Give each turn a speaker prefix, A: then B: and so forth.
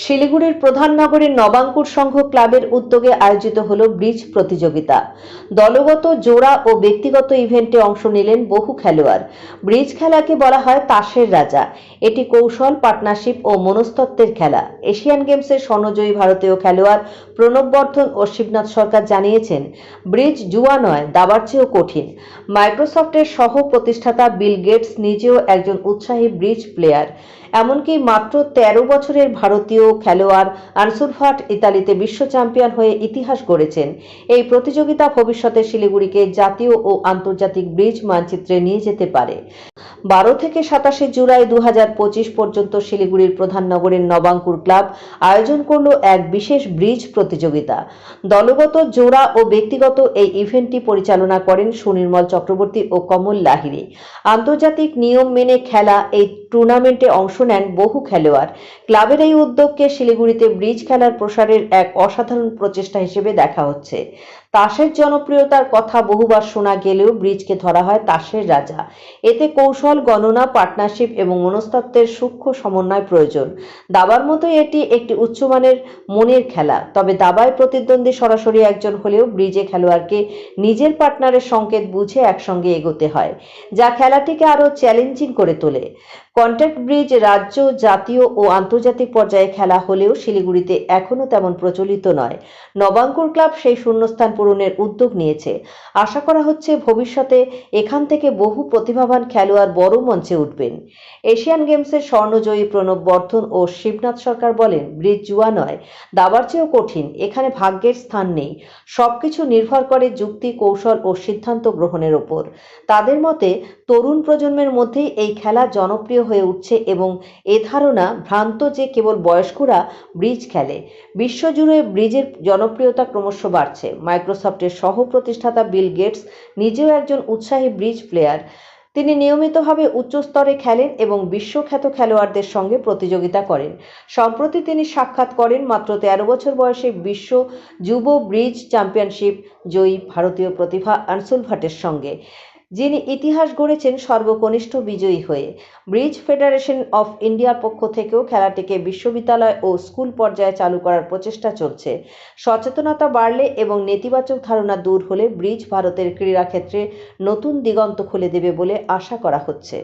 A: শিলিগুড়ির প্রধান নগরীর নবাঙ্কুর সংঘ ক্লাবের উদ্যোগে আয়োজিত হল ব্রিজ প্রতিযোগিতা। দলগত জোড়া ও ব্যক্তিগত ইভেন্টে অংশ নিলেন বহু খেলোয়াড়। ব্রিজ খেলাকে বলা হয় তাসের রাজা। এটি কৌশল, পার্টনারশিপ ও মনস্তত্ত্বের খেলা। এশিয়ান গেমসের স্বর্ণজয়ী ভারতীয় খেলোয়াড় প্রণব বর্ধন ও শিবনাথ সরকার জানিয়েছেন, ব্রিজ জুয়া নয়, দাবার চেয়েও কঠিন। মাইক্রোসফটের সহ প্রতিষ্ঠাতা বিল গেটস নিজেও একজন উৎসাহী ব্রিজ প্লেয়ার। এমনকি মাত্র তেরো বছরের ভারতীয় খেলোয়াড় আনসুরফাট ইতালিতে বিশ্ব চ্যাম্পিয়ন হয়ে ইতিহাস গড়েছেন। এই প্রতিযোগিতা ভবিষ্যতে শিলিগুড়িকে জাতীয় ও আন্তর্জাতিক ব্রিজ মানচিত্রে নিয়ে যেতে পারে। বারো থেকে সাতাশে জুলাই দু পর্যন্ত শিলিগুড়ির প্রধান নগরের নবাঙ্কুর ক্লাব আয়োজন করল এক বিশেষ ব্রিজ প্রতিযোগিতা। দলগত জোড়া ও ব্যক্তিগত এই ইভেন্টটি পরিচালনা করেন সুনির্মল চক্রবর্তী ও কমল লাহিড়ী। আন্তর্জাতিক নিয়ম মেনে খেলা এই টুর্নামেন্টে অংশ নেন বহু খেলোয়াড়। ক্লাবের এই উদ্যোগকে শিলিগুড়িতে ব্রিজ খেলার প্রসারের এক অসাধারণ প্রচেষ্টা হিসেবে দেখা হচ্ছে। তাসের জনপ্রিয়তার কথা বহুবার শোনা গেলেও ব্রিজকে ধরা হয় তাসের রাজা। এতে কৌশল, গণনা, পার্টনারশিপ এবং মনস্তত্ত্বের সূক্ষ্ম সমন্বয় প্রয়োজন। দাবার মতোই এটি একটি উচ্চমানের মনের খেলা। তবে দাবায় প্রতিদ্বন্দ্বী সরাসরি একজন হলেও ব্রিজে খেলোয়াড়কে নিজের পার্টনারের সংকেত বুঝে একসঙ্গে এগোতে হয়, যা খেলাটিকে আরও চ্যালেঞ্জিং করে তোলে। কন্ট্যাক্ট ব্রিজ রাজ্য, জাতীয় ও আন্তর্জাতিক পর্যায়ে খেলা হলেও শিলিগুড়িতে এখনও তেমন প্রচলিত নয়। নবাঙ্কুর ক্লাব সেই শূন্যস্থান পূরণের উদ্যোগ নিয়েছে। আশা করা হচ্ছে ভবিষ্যতে এখান থেকে বহু প্রতিভাবান খেলোয়াড় বড় মঞ্চে উঠবেন। এশিয়ান গেমসের স্বর্ণজয়ী প্রণব বর্ধন ও শিবনাথ সরকার বলেন, ব্রিজ জুয়া নয়, দাবার চেয়েও কঠিন, এখানে ভাগ্যের স্থান নেই। সবকিছু নির্ভর করে যুক্তি, কৌশল ও সিদ্ধান্ত গ্রহণের ওপর। তাদের মতে, তরুণ প্রজন্মের মধ্যেই এই খেলা জনপ্রিয় হয়ে উঠছে এবং এ ধারণা ভ্রান্ত যে কেবল বয়স্করা ব্রিজ খেলে। বিশ্বজুড়ে ব্রিজের জনপ্রিয়তা ক্রমশ বাড়ছে। মাইক্রোসফটের সহ প্রতিষ্ঠাতা বিল গেটস নিজেও একজন উৎসাহী ব্রিজ প্লেয়ার। তিনি নিয়মিতভাবে উচ্চ স্তরে খেলেন এবং বিশ্বখ্যাত খেলোয়াড়দের সঙ্গে প্রতিযোগিতা করেন। সম্প্রতি তিনি সাক্ষাৎ করেন মাত্র তেরো বছর বয়সে বিশ্ব যুব ব্রিজ চ্যাম্পিয়নশিপ জয়ী ভারতীয় প্রতিভা আনসুল ভাটের সঙ্গে। যিনি ইতিহাস গড়েছেন সর্বকনিষ্ঠ বিজয়ী হয়ে। ব্রিজ ফেডারেশন অফ ইন্ডিয়ার পক্ষ থেকেও খেলাটিকে বিশ্ববিদ্যালয় ও স্কুল পর্যায়ে চালু করার প্রচেষ্টা চলছে। সচেতনতা বাড়লে এবং নেতিবাচক ধারণা দূর হলে ব্রিজ ভারতের ক্রীড়াক্ষেত্রে নতুন দিগন্ত খুলে দেবে বলে আশা করা হচ্ছে।